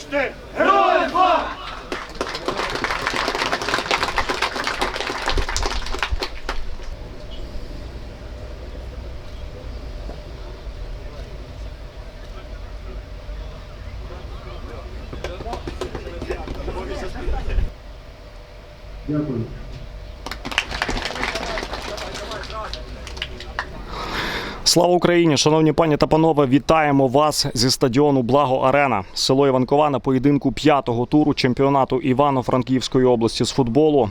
чотири. Героям слава! Дякую. Слава Україні! Шановні пані та панове, вітаємо вас зі стадіону Благо Арена. Село Іванкова на поєдинку п'ятого туру чемпіонату Івано-Франківської області з футболу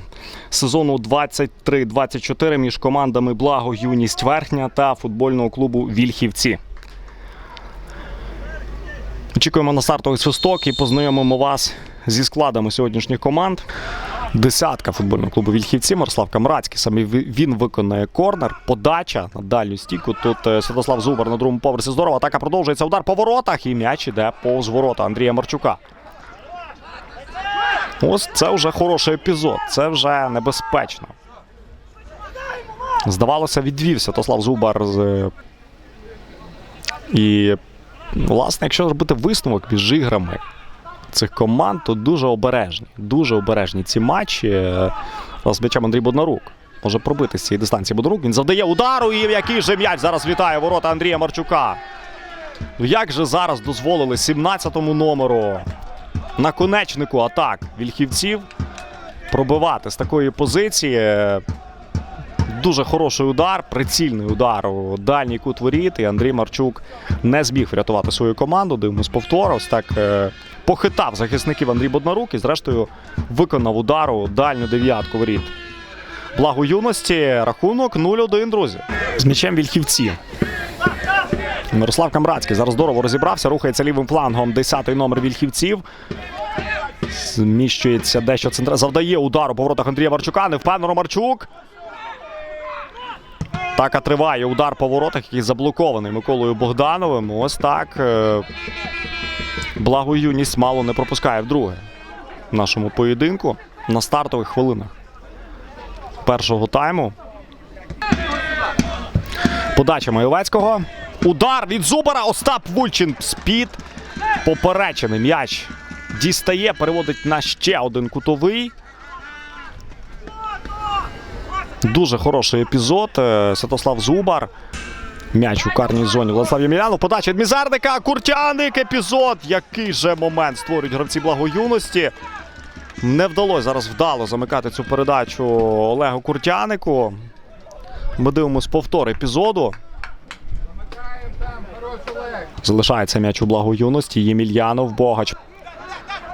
сезону 23-24 між командами Благо Юність Верхня та футбольного клубу Вільхівці. Очікуємо на стартовий свисток і познайомимо вас зі складами сьогоднішніх команд. Десятка футбольного клубу Вільхівці. Мирослав Камрацький. Саме він виконає корнер. Подача на дальню стійку. Тут е, Святослав Зубар на другому поверсі. Здорово. Атака продовжується. Удар по воротах. І м'яч іде повз ворота Андрія Марчука. Ось це вже хороший епізод. Це вже небезпечно. Здавалося, відвів Святослав Зубар з. е, І, власне, якщо робити висновок між іграми цих команд, то дуже обережні. Дуже обережні ці матчі. Е, З м'ячем Андрій Боднарук. Може пробити з цієї дистанції Боднарук. Він завдає удару, і який же м'яч зараз вітає ворота Андрія Марчука. Ну, Як же зараз дозволили 17-му номеру наконечнику атак вільхівців пробивати з такої позиції. Дуже хороший удар, прицільний удар у дальній кут воріт. І Андрій Марчук не зміг врятувати свою команду. Дивимось повтор. Ось так е, похитав захисників Андрій Боднарук і, зрештою, виконав удар у дальню дев'ятку воріт. Благо юності. Рахунок 0-1, друзі. З м'ячем вільхівці. Мирослав Камрацький зараз здорово розібрався. Рухається лівим флангом 10-й номер вільхівців. Зміщується дещо центра. Завдає удару по воротах Андрія Марчука. Невпевнено Марчук. Атака триває. Удар по воротах, який заблокований Миколою Богдановим. Ось так. Благо юність мало не пропускає вдруге в нашому поєдинку на стартових хвилинах першого тайму. Подача Майовецького. Удар від Зубара. Остап Вульчин з-під. Поперечений м'яч дістає, переводить на ще один кутовий. Дуже хороший епізод. Е, Святослав Зубар. М'яч у карній зоні. Владислав Ємілянов. Подача від Мізерника. Куртяник. Епізод. Який же момент створюють гравці благоюності. Не вдалося зараз вдало замикати цю передачу Олегу Куртянику. Ми дивимось повтор епізоду. Залишається м'яч у благоюності. Ємельянов Богач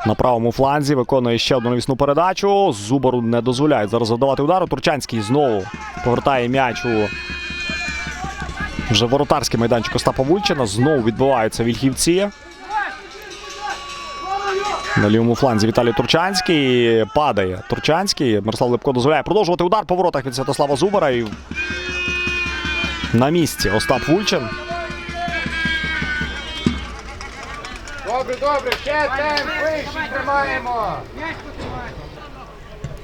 на правому фланзі виконує ще одну навісну передачу. Зубару не дозволяють зараз завдавати удару. Турчанський знову повертає м'яч у вже воротарський майданчик Остапа Вульчина. Знову відбуваються вільхівці. На лівому фланзі Віталій Турчанський падає. Турчанський. Мирослав Лепко дозволяє продовжувати удар по воротах від Святослава Зубара. І на місці Остап Вульчин. Добре, добре, ще темп, тримаємо.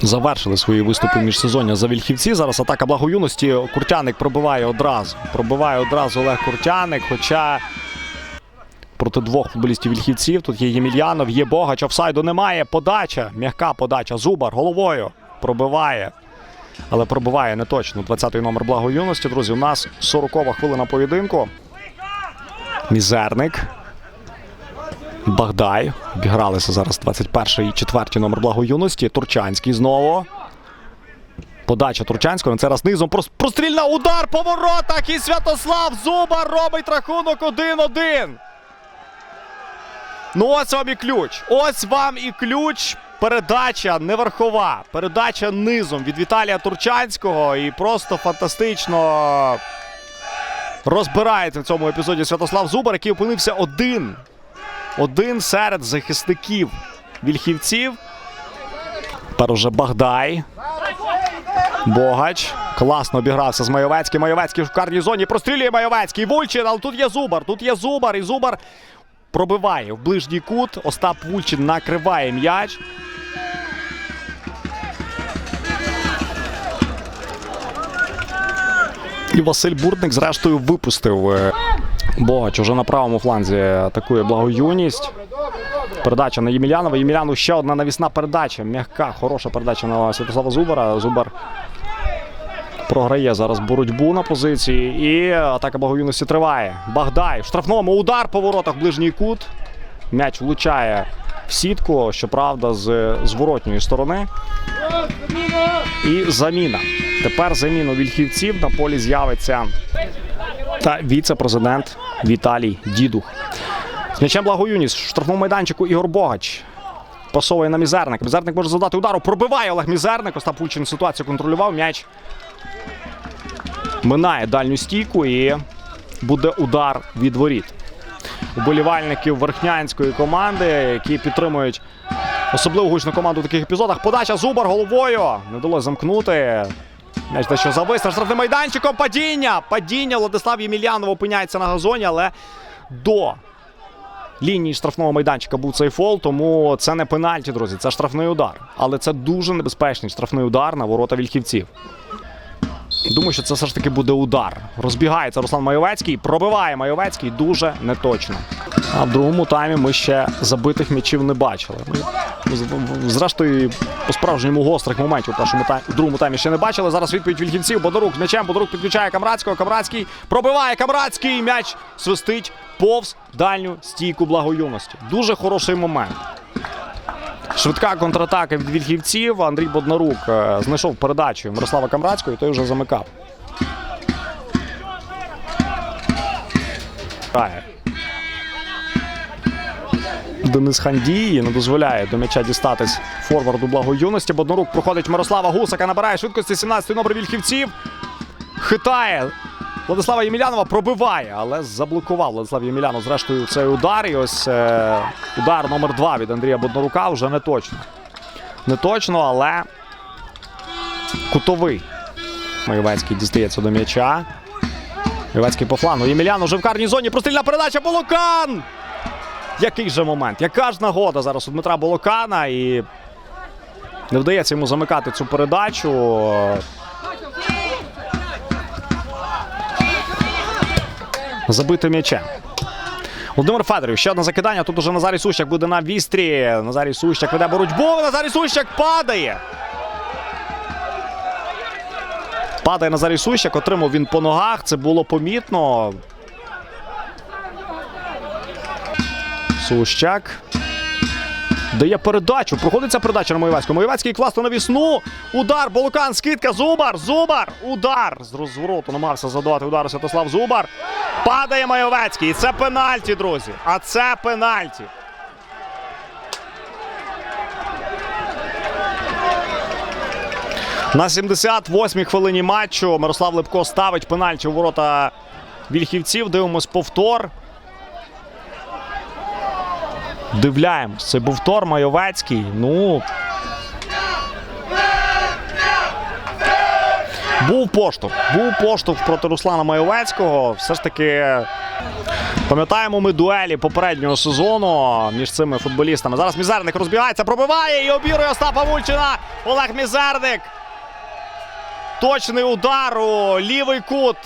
Завершили свої виступи міжсезоння за вільхівці. Зараз атака благоюності. Куртяник пробиває одразу. Пробиває одразу Олег Куртяник. Хоча проти двох футболістів вільхівців. Тут є Ємельянов, є Богач. Офсайду немає. Подача. М'яка подача. Зубар головою пробиває. Але пробиває не точно. 20-й номер благоюності. Друзі, у нас 40-ва хвилина поєдинку. Мізерник. Багдай. Обігралися зараз 21 і 4 номер благоюності. Турчанський знову. Подача Турчанського. Цей раз низом прострільна удар по воротах. І Святослав Зубар робить рахунок 1-1. Ну ось вам і ключ. Ось вам і ключ. Передача не верхова. Передача низом від Віталія Турчанського. І просто фантастично розбирається в цьому епізоді Святослав Зубар, який опинився один один серед захисників вільхівців. Тепер уже Багдай. Богач. Класно обігрався з Майовецьким. Майовецький в карній зоні. Прострілює Майовецький. Вульчин, але тут є Зубар. Тут є Зубар. І Зубар пробиває в ближній кут. Остап Вульчин накриває м'яч. І Василь Буртник, зрештою, випустив е, Богач уже на правому фланзі атакує благоюність. Передача на Ємілянова. Ємілянов ще одна навісна передача. М'яка, хороша передача на Святослава Зубара. Зубар програє зараз боротьбу на позиції. І атака благоюності триває. Багдай в штрафному удар по воротах ближній кут. М'яч влучає в сітку, щоправда, з зворотньої сторони. І заміна. Тепер заміну вільхівців на полі з'явиться та віце-президент Віталій Дідух. З м'ячем благоюність в штрафному майданчику Ігор Богач. Пасовує на Мізерник. Мізерник може задати удару. Пробиває Олег Мізерник. Остап Пульчин ситуацію контролював. М'яч минає дальню стійку і буде удар від воріт. Уболівальників верхнянської команди, які підтримують особливо гучну команду в таких епізодах. Подача Зубар головою. Не вдалося замкнути. М'яч дещо завис штрафним майданчиком. Падіння! Падіння. Владислав Ємельянов опиняється на газоні, але до лінії штрафного майданчика був цей фол, тому це не пенальті, друзі. Це штрафний удар. Але це дуже небезпечний штрафний удар на ворота вільхівців. Думаю, що це все ж таки буде удар. Розбігається Руслан Майовецький, пробиває Майовецький дуже неточно. А в другому таймі ми ще забитих м'ячів не бачили. Ми, Зрештою, по-справжньому гострих моментів у першому таймі, у другому таймі ще не бачили. Зараз відповідь Вільхівців. Бодорук м'ячем. Бодорук підключає Камрадського. Камрадський пробиває Камрадський. М'яч свистить повз дальню стійку благоюності. Дуже хороший момент. Швидка контратака від вільхівців. Андрій Боднарук е, знайшов передачу Мирослава Камрадського, і той вже замикав. Денис Хандій не дозволяє до м'яча дістатись форварду благоюності. Боднарук проходить Мирослава Гусака, набирає швидкості 17-й номер вільхівців. Хитає Владислава Ємілянова пробиває, але заблокував Владислав Ємілянов зрештою цей удар. І ось е, удар номер 2 від Андрія Боднарука вже не точно. Не точно, але кутовий. Маєвецький дістається до м'яча. Маєвецький по флангу. Ємельян уже в карній зоні. Прострільна передача. Болокан! Який же момент? Яка ж нагода зараз у Дмитра Болокана і не вдається йому замикати цю передачу. Забити м'ячем. Володимир Федорів, ще одне закидання. Тут уже Назарій Сущак буде на вістрі. Назарій Сущак веде боротьбу. Назарій Сущак падає. Падає Назарій Сущак, отримав він по ногах. Це було помітно. Сущак. Дає передачу. Проходиться передача на Моєвецького. Моєвецький класно на вісну. Удар, Болокан, скидка. Зубар. Зубар. Удар. З розвороту намагався задавати удар Святослав Зубар. Падає Майовецький. І це пенальті, друзі. А це пенальті. На 78-й хвилині матчу Мирослав Лепко ставить пенальті у ворота вільхівців. Дивимось повтор. Дивляємось. Це був Тор Майовецький. Ну. Був поштовх. Був поштовх проти Руслана Майовецького. Все ж таки. Пам'ятаємо ми дуелі попереднього сезону між цими футболістами. Зараз Мізерник розбігається, пробиває і обірує Остапа Вульчина. Олег Мізерник. Точний удар у лівий кут.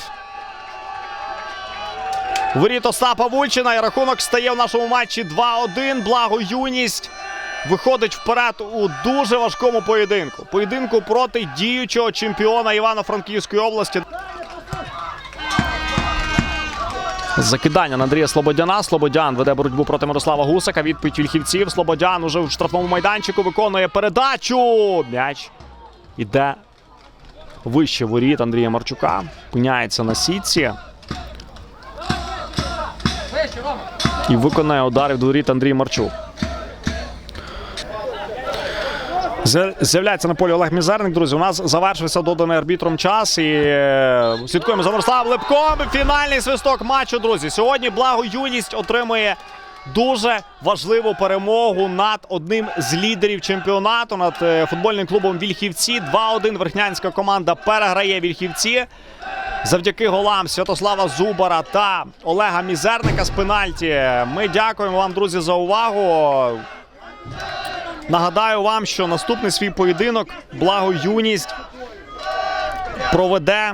Воріт Остапа Вульчина і рахунок стає в нашому матчі 2-1. Благо юність виходить вперед у дуже важкому поєдинку. Поєдинку проти діючого чемпіона Івано-Франківської області. Закидання на Андрія Слободяна. Слободян веде боротьбу проти Мирослава Гусака. Відповідь вільхівців. Слободян уже в штрафному майданчику виконує передачу. М'яч іде вище воріт Андрія Марчука. Пиняється на сітці. І виконає удар від воріт Андрій Марчук. З'являється на полі Олег Мізерник, друзі. У нас завершився доданий арбітром час. І е, слідкуємо за Мирославом Лепком. Фінальний свисток матчу, друзі. Сьогодні благо юність отримує дуже важливу перемогу над одним з лідерів чемпіонату, над е, футбольним клубом Вільхівці. 2-1 верхнянська команда переграє Вільхівці. Завдяки голам Святослава Зубара та Олега Мізерника з пенальті. Ми дякуємо вам, друзі, за увагу. Нагадаю вам, що наступний свій поєдинок благо юність проведе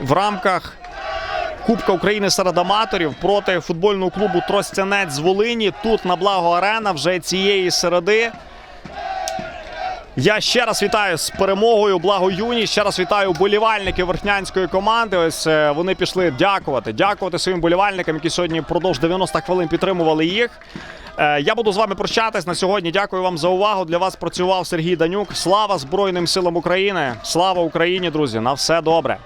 в рамках Кубка України серед аматорів проти футбольного клубу Тростянець з Волині. Тут на благо арена вже цієї середи. Я ще раз вітаю з перемогою. Благо юні. Ще раз вітаю болівальників верхнянської команди. Ось е, вони пішли дякувати. Дякувати своїм болівальникам, які сьогодні впродовж 90 хвилин підтримували їх. Е, Я буду з вами прощатись на сьогодні. Дякую вам за увагу. Для вас працював Сергій Данюк. Слава Збройним силам України! Слава Україні, друзі! На все добре!